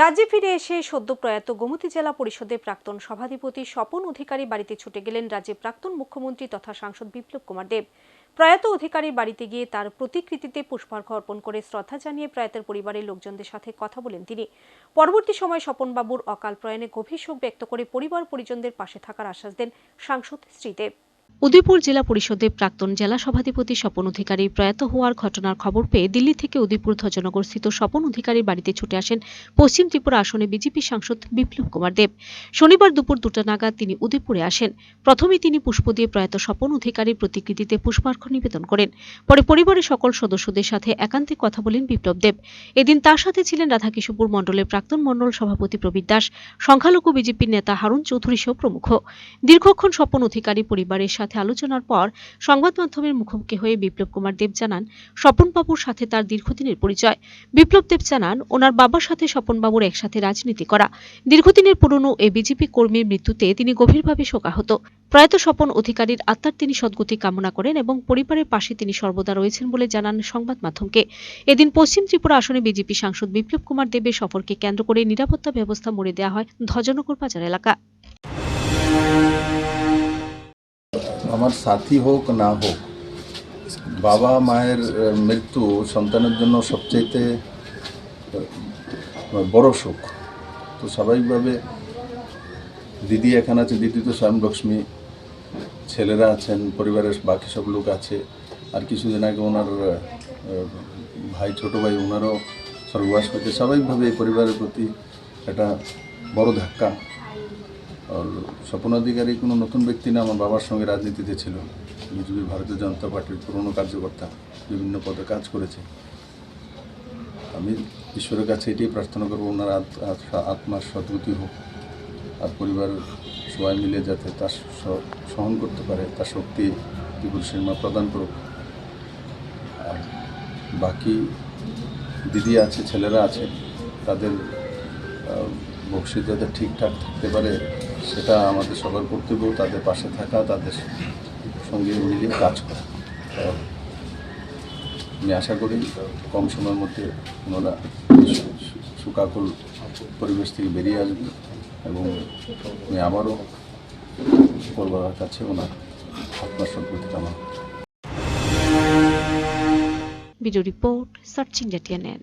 রাজ্যে ফিরে এসে সদ্য প্রয়াত গোমতী জেলা পরিষদের প্রাক্তন সভাধিপতি স্বপন অধিকারী বাড়িতে ছুটে গেলেন রাজ্যের প্রাক্তন মুখ্যমন্ত্রী তথা সাংসদ বিপ্লব কুমার দেব। প্রয়াত অধিকারীর বাড়িতে গিয়ে তার প্রতিকৃতিতে পুষ্পার্ঘ অর্পণ করে শ্রদ্ধা জানিয়ে প্রয়াতের পরিবারের লোকজনদের সাথে কথা বলেন তিনি। পরবর্তী সময় স্বপনবাবুর অকাল প্রয়াণে গভীর শোক ব্যক্ত করে পরিবার পরিজনদের পাশে থাকার আশ্বাস দেন সাংসদ শ্রীদেব। উদয়পুর জেলা পরিষদের প্রাক্তন জেলা সভাধিপতি স্বপন অধিকারী প্রয়াত হওয়ার ঘটনার খবর পেয়ে দিল্লি থেকে উদয়পুর ধ্বজনগর স্থিত স্বপন অধিকারীর বাড়িতে ছুটে আসেন পশ্চিম ত্রিপুরা আসনে বিজেপি সাংসদ বিপ্লব কুমার দেব। শনিবার দুপুর দুটা নাগাদ তিনি উদয়পুরে আসেন। প্রথমে তিনি পুষ্প দিয়ে প্রয়াত স্বপন অধিকারীর প্রতিকৃতিতে পুষ্পার্ঘ নিবেদন করেন। পরে পরিবারের সকল সদস্যদের সাথে একান্তে কথা বলেন বিপ্লব দেব। এদিন তার সাথে ছিলেন রাধাকিশোরপুর মণ্ডলের প্রাক্তন মণ্ডল সভাপতি প্রবীর দাস। সংখ্যালঘু বিজেপির নেতা হারুন চৌধুরী সহ প্রমুখ। দীর্ঘক্ষণ স্বপন অধিকারী পরিবারের সাথে আলোচনার পর সংবাদ মাধ্যমের মুখোমুখি হয়ে বিপ্লব কুমার দেব জানান, স্বপনবাবুর সাথে তার দীর্ঘদিনের পরিচয়। বিপ্লব দেব জানান, ওনার বাবার সাথে স্বপনবাবুর একসাথে রাজনীতি করা। দীর্ঘদিনের পুরনো এ বিজেপি কর্মীর মৃত্যুতে তিনি গভীরভাবে শোকাহত। প্রয়াত স্বপন অধিকারীর আত্মার তিনি সদ্গতি কামনা করেন এবং পরিবারের পাশে তিনি সর্বদা রয়েছেন বলে জানান সংবাদ মাধ্যমকে এদিন পশ্চিম ত্রিপুরা আসনে বিজেপি সাংসদ বিপ্লব কুমার দেবের সফরকে কেন্দ্র করে নিরাপত্তা ব্যবস্থা মোড়ে দেওয়া হয় ধ্বজনগর বাজার এলাকা। আমার সাথী হোক না হোক বাবা মায়ের মৃত্যু সন্তানের জন্য সবচাইতে আহ, বড় সুখ তো স্বাভাবিকভাবে দিদি এখানে আছে দিদি তো স্বয়ং লক্ষ্মী। ছেলেরা আছেন পরিবারের বাকি সব লোক আছে। আর কিছুদিন আগে ওনার ভাই ছোট ভাই ওনারও স্বর্গবাস করছে স্বাভাবিকভাবে এই পরিবারের প্রতি একটা বড় ধাক্কা। আর স্বপন অধিকারী কোনো নতুন ব্যক্তি না, আমার বাবার সঙ্গে রাজনীতিতে ছিল। বিজেপি, ভারতীয় জনতা পার্টির পুরনো কার্যকর্তা, বিভিন্ন পদে কাজ করেছে। আমি ঈশ্বরের কাছে এটাই প্রার্থনা করব, ওনার আত- আত- আত্মার সদ্গতি হোক, আর পরিবার সবাই মিলে যাতে তার সহন করতে পারে, তার শক্তি ত্রিপুর সিনেমা প্রদান করুক। আর বাকি দিদি আছে, ছেলেরা আছে, তাদের ভবিষ্যৎ যাতে ঠিকঠাক থাকতে পারে সেটা আমাদের সবার কর্তব্য, তাদের পাশে থাকা, তাদের সঙ্গে মিলিয়ে কাজ করা আমি আশা করি কম সময়ের মধ্যে ওনারা সুকাকুল পরিবেশ থেকে বেরিয়ে আসবে এবং আমি আবারও করবার কাছে ওনার সদ্গতি কামনা করি। Video report, search TNN